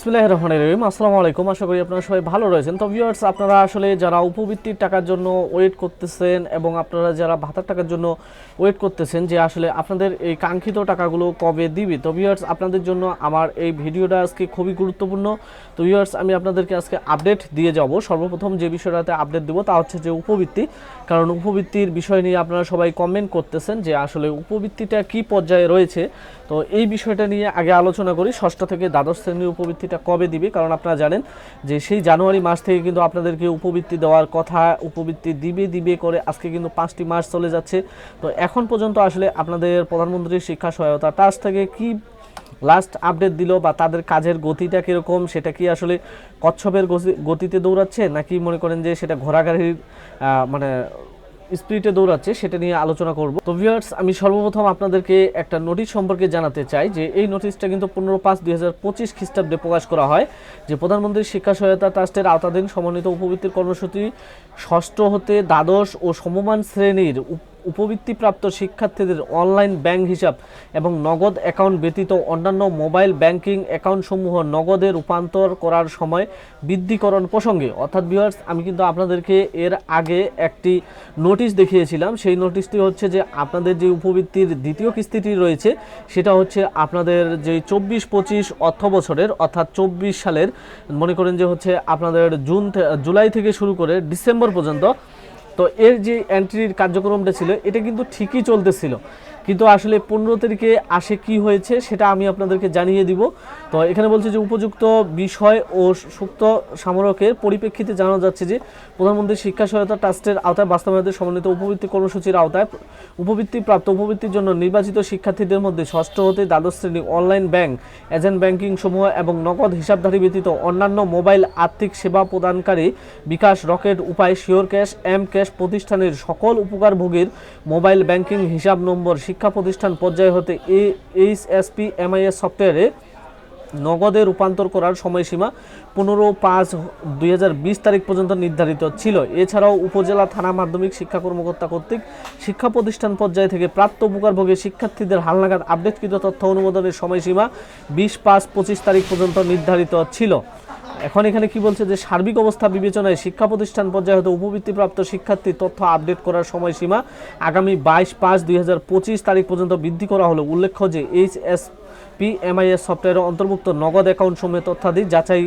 বিসমিল্লাহ রহমান রহিম। আসসালামু আলাইকুম। আশা করি আপনারা সবাই ভালো রয়েছেন। তো ভিউয়ার্স আপনারা আসলে যারা উপবৃত্তির টাকার জন্য ওয়েট করতেছেন এবং আপনারা যারা ভাতার টাকার জন্য ওয়েট করতেছেন যে আসলে আপনাদের এই কাঙ্ক্ষিত টাকাগুলো কবে দিবে, তো ভিউয়ার্স আপনাদের জন্য আমার এই ভিডিওটা আজকে খুবই গুরুত্বপূর্ণ। তো ভিউয়ার্স আমি আপনাদেরকে আজকে আপডেট দিয়ে যাব। সর্বপ্রথম যে বিষয়টাতে আপডেট দেবো তা হচ্ছে যে উপবৃত্তি। কারণ উপবৃত্তির বিষয় নিয়ে আপনারা সবাই কমেন্ট করতেছেন যে আসলে উপবৃত্তিটা কি পর্যায়ে রয়েছে। তো এই বিষয়টা নিয়ে আগে আলোচনা করি। ষষ্ঠ থেকে দ্বাদশ শ্রেণির উপবৃত্তিটা কবে দিবে? কারণ আপনারা জানেন যে সেই জানুয়ারি মাস থেকে কিন্তু আপনাদেরকে উপবৃত্তি দেওয়ার কথা, উপবৃত্তি দিবে দিবে করে আজকে কিন্তু পাঁচটি মাস চলে যাচ্ছে। তো এখন পর্যন্ত আসলে আপনাদের প্রধানমন্ত্রীর শিক্ষা সহায়তা ট্রাস্ট থেকে কি লাস্ট আপডেট দিল বা তাদের কাজের গতিটা কীরকম, সেটা কি আসলে কচ্ছপের গতি- গতিতে দৌড়াচ্ছে? নাকি মনে করেন যে সেটা ঘোড়াগাড়ির মানে স্পিডে দৌড়াচ্ছে, সেটা নিয়ে আলোচনা করব। তো ভিউয়ার্স আমি সর্বপ্রথম আপনাদেরকে একটা নোটিশ সম্পর্কে জানাতে চাই যে এই নোটিশটা কিন্তু পনেরো পাঁচ দুই হাজার পঁচিশ খ্রিস্টাব্দে প্রকাশ করা হয়, যে প্রধানমন্ত্রী শিক্ষা সহায়তা ট্রাস্টের আওতাধীন সমন্বিত উপবৃত্তির কর্মসূচি ষষ্ঠ হতে দ্বাদশ ও সমমান শ্রেণির উপবৃত্তিপ্রাপ্ত শিক্ষার্থীদের অনলাইন ব্যাংক হিসাব এবং নগদ অ্যাকাউন্ট ব্যতীত অন্যান্য মোবাইল ব্যাংকিং অ্যাকাউন্টসমূহ নগদে রূপান্তর করার সময় বৃদ্ধিকরণ প্রসঙ্গে। অর্থাৎ ভিউয়ার্স আমি কিন্তু আপনাদেরকে এর আগে একটি নোটিশ দেখিয়েছিলাম। সেই নোটিশটি হচ্ছে যে আপনাদের যে উপবৃত্তির দ্বিতীয় কিস্তিটি রয়েছে, সেটা হচ্ছে আপনাদের যে চব্বিশ পঁচিশ অর্থ বছরের, অর্থাৎ চব্বিশ সালের, মনে করেন যে হচ্ছে আপনাদের জুন জুলাই থেকে শুরু করে ডিসেম্বর পর্যন্ত তো এর যে এন্ট্রির কার্যক্রমটা ছিল এটা কিন্তু ঠিকই চলতেছিল। কিন্তু আসলে পনেরো তারিখে আসে কি হয়েছে সেটা আমি আপনাদেরকে জানিয়ে দিব। তো এখানে বলছে যে উপযুক্ত বিষয় ও সুক্ত সামরকের পরিপ্রেক্ষিতে জানা যাচ্ছে যে প্রধানমন্ত্রী শিক্ষা সহায়তা ট্রাস্টের আওতায় বাস্তবায়নের সমন্বিত উপবৃত্তি কর্মসূচির আওতায় উপবৃত্তি প্রাপ্ত উপবৃত্তির জন্য নির্বাচিত শিক্ষার্থীদের মধ্যে ষষ্ঠ হতে দ্বাদশ শ্রেণি অনলাইন ব্যাংক, এজেন্ট ব্যাংকিং সমূহ এবং নগদ হিসাবধারী ব্যতীত অন্যান্য মোবাইল আর্থিক সেবা প্রদানকারী bKash, Rocket, Upay, sure cash, M cash প্রতিষ্ঠানের সকল উপকারভোগীর মোবাইল ব্যাংকিং হিসাব নম্বর, শিক্ষা প্রতিষ্ঠান পর্যায়ে হতে এইচএসপি এমআইএস সফটওয়্যারে নগদে রূপান্তর করার সময়সীমা পনেরো পাঁচ দুই তারিখ পর্যন্ত নির্ধারিত ছিল। এছাড়াও উপজেলা থানা মাধ্যমিক শিক্ষা কর্মকর্তা কর্তৃক শিক্ষা প্রতিষ্ঠান পর্যায় থেকে প্রাপ্ত উপকারভোগী শিক্ষার্থীদের হালনাগাদ আপডেটকৃত তথ্য অনুমোদনের সময়সীমা বিশ পাঁচ পঁচিশ তারিখ পর্যন্ত নির্ধারিত ছিল। এখন এখানে কি বলছে যে সার্বিক অবস্থা বিবেচনায় শিক্ষা প্রতিষ্ঠান পর্যায়ে হতে উপবৃত্তিপ্রাপ্ত শিক্ষার্থী তথ্য আপডেট করার সময়সীমা আগামী বাইশ পাঁচ দুই তারিখ পর্যন্ত বৃদ্ধি করা হলো উল্লেখ্য যে এইচ এস পি এমআইএস সফটওয়্যারের অন্তর্ভুক্ত নগদ অ্যাকাউন্ট সমেত তথ্যাদি যাচাই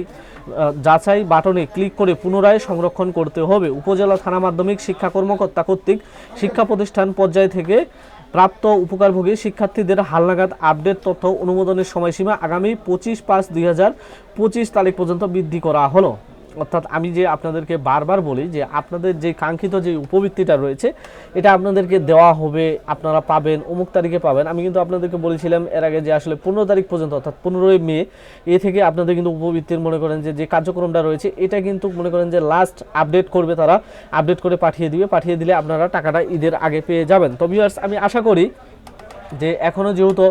যাচাই বাটনে ক্লিক করে পুনরায় সংরক্ষণ করতে হবে। উপজেলা থানা মাধ্যমিক শিক্ষা কর্মকর্তা কর্তৃক শিক্ষা প্রতিষ্ঠান পর্যায় থেকে প্রাপ্ত উপকারভোগী শিক্ষার্থীদের হালনাগাদ আপডেট তথ্য অনুমোদনের সময়সীমা আগামী পঁচিশ পাঁচ দুই হাজার পঁচিশ তারিখ পর্যন্ত বৃদ্ধি করা হলো। অর্থাৎ আমি যে আপনাদেরকে বারবার বলি যে আপনাদের যে কাঙ্ক্ষিত যে উপবৃত্তিটা রয়েছে, এটা আপনাদেরকে দেওয়া হবে, আপনারা পাবেন, অমুক তারিখে পাবেন। আমি কিন্তু আপনাদেরকে বলেছিলাম এর আগে যে আসলে পনেরো তারিখ পর্যন্ত, অর্থাৎ পনেরোই মে, এ থেকে আপনাদের কিন্তু উপবৃত্তির মনে করেন যে যে কার্যক্রমটা রয়েছে, এটা কিন্তু মনে করেন যে লাস্ট আপডেট করবে তারা আপডেট করে পাঠিয়ে দিবে। পাঠিয়ে দিলে আপনারা টাকাটা ঈদের আগে পেয়ে যাবেন। তো ভিউয়ার্স আমি আশা করি যে এখনও যেহেতু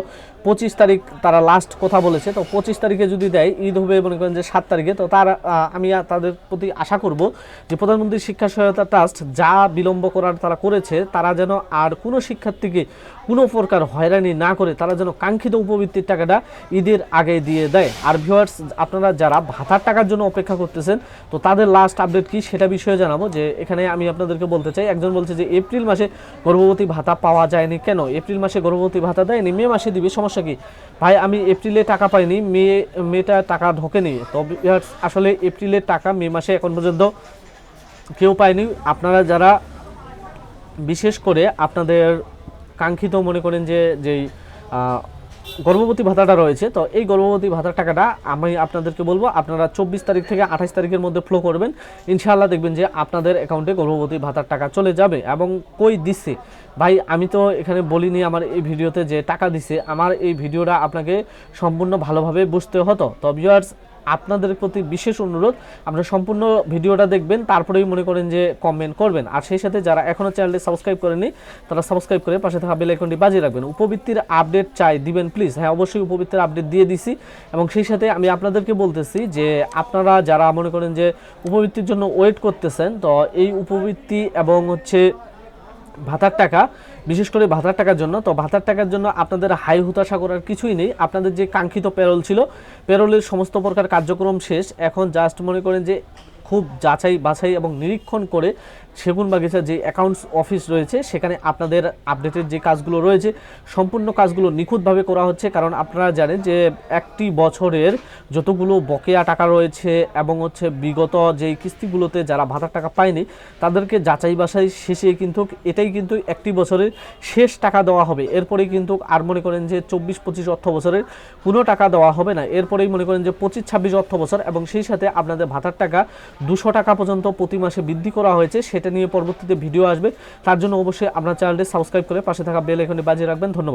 পঁচিশ তারিখ তারা লাস্ট কথা বলেছে, তো পঁচিশ তারিখে যদি দেয়, ঈদ হবে মনে করেন যে সাত তারিখে, তো তার আমি তাদের প্রতি আশা করব যে প্রধানমন্ত্রী শিক্ষা সহায়তা ট্রাস্ট যা বিলম্ব করার তারা করেছে, তারা যেন আর কোনো শিক্ষার্থীকে কোনো প্রকার হয়রানি না করে, তারা যেন কাঙ্ক্ষিত উপবৃত্তির টাকাটা ঈদের আগে দিয়ে দেয়। আর ভিউয়ার্স আপনারা যারা ভাতার টাকার জন্য অপেক্ষা করতেছেন, তো তাদের লাস্ট আপডেট কি সেটা বিষয়ে জানাব। যে এখানে আমি আপনাদেরকে বলতে চাই, একজন বলছে যে এপ্রিল মাসে গর্ভবতী ভাতা পাওয়া যায়নি কেন? এপ্রিল মাসে গর্ভবতী ভাতা দেয়নি মে মাসে দিবে সমস্যা কি? ভাই আমি এপ্রিলে টাকা পাইনি মে মেটা টাকা ঢোকেনি। তো viewers, আসলে এপ্রিলের টাকা মে মাসে এখন পর্যন্ত কেউ পায়নি। আপনারা যারা বিশেষ করে আপনাদের কাঙ্ক্ষিত মনে করেন যে যেই গর্ভবতী ভাতাটা রয়েছে, তো এই গর্ভবতী ভাতার টাকাটা আমি আপনাদেরকে বলব, আপনারা চব্বিশ তারিখ থেকে আঠাশ তারিখের মধ্যে ফ্লো করবেন। ইনশাআল্লাহ দেখবেন যে আপনাদের অ্যাকাউন্টে গর্ভবতী ভাতার টাকা চলে যাবে এবং কই দিচ্ছে ভাই, আমি তো এখানে বলিনি আমার এই ভিডিওতে যে টাকা দিছে, আমার এই ভিডিওটা আপনাকে সম্পূর্ণ ভালোভাবে বুঝতে হতো। তো ভিউয়ার্স আপনাদের প্রতি বিশেষ অনুরোধ, আপনারা সম্পূর্ণ ভিডিওটা দেখবেন, তারপরেই মনে করেন যে কমেন্ট করবেন। আর সেই সাথে যারা এখনও চ্যানেলটি সাবস্ক্রাইব করেনি তারা সাবস্ক্রাইব করে পাশে থাকা বেল আইকনটি বাজিয়ে রাখবেন। উপবৃত্তির আপডেট চাই, দিবেন প্লিজ হ্যাঁ অবশ্যই উপবৃত্তির আপডেট দিয়ে দিছি। এবং সেই সাথে আমি আপনাদেরকে বলতেছি যে আপনারা যারা মনে করেন যে উপবৃত্তির জন্য ওয়েট করতেছেন, তো এই উপবৃত্তি এবং হচ্ছে ভাতার টাকা, বিশেষ করে ভাতার টাকার জন্য, তো ভাতার টাকার জন্য আপনাদের হাই হুতাশা করার কিছুই নেই। আপনাদের যে কাঙ্ক্ষিত পেরোল ছিল পেরোলের সমস্ত প্রকার কার্যক্রম শেষ। এখন জাস্ট মনে করেন যে খুব যাচাই বাছাই এবং নিরীক্ষণ করে সেগুন বাগিচার যে অ্যাকাউন্টস অফিস রয়েছে, সেখানে আপনাদের আপডেটের যে কাজগুলো রয়েছে, সম্পূর্ণ কাজগুলো নিখুঁতভাবে করা হচ্ছে। কারণ আপনারা জানেন যে একটি বছরের যতগুলো বকেয়া টাকা রয়েছে এবং হচ্ছে বিগত যেই কিস্তিগুলোতে যারা ভাতার টাকা পায়নি, তাদেরকে যাচাই বাছাই শেষে কিন্তু এটাই কিন্তু একটি বছরের শেষ টাকা দেওয়া হবে। এরপরেই কিন্তু আর মনে করেন যে চব্বিশ পঁচিশ অর্থ বছরের কোনো টাকা দেওয়া হবে না। এরপরেই মনে করেন যে পঁচিশ ছাব্বিশ অর্থ বছর এবং সেই সাথে আপনাদের ভাতার টাকা দুশো টাকা পর্যন্ত প্রতি মাসে বৃদ্ধি করা হয়েছে। সেটা নিয়ে পরবর্তীতে ভিডিও আসবে। তার জন্য অবশ্যই আপনার চ্যানেলটি সাবস্ক্রাইব করে পাশে থাকা বেল এখানে বাজিয়ে রাখবেন। ধন্যবাদ।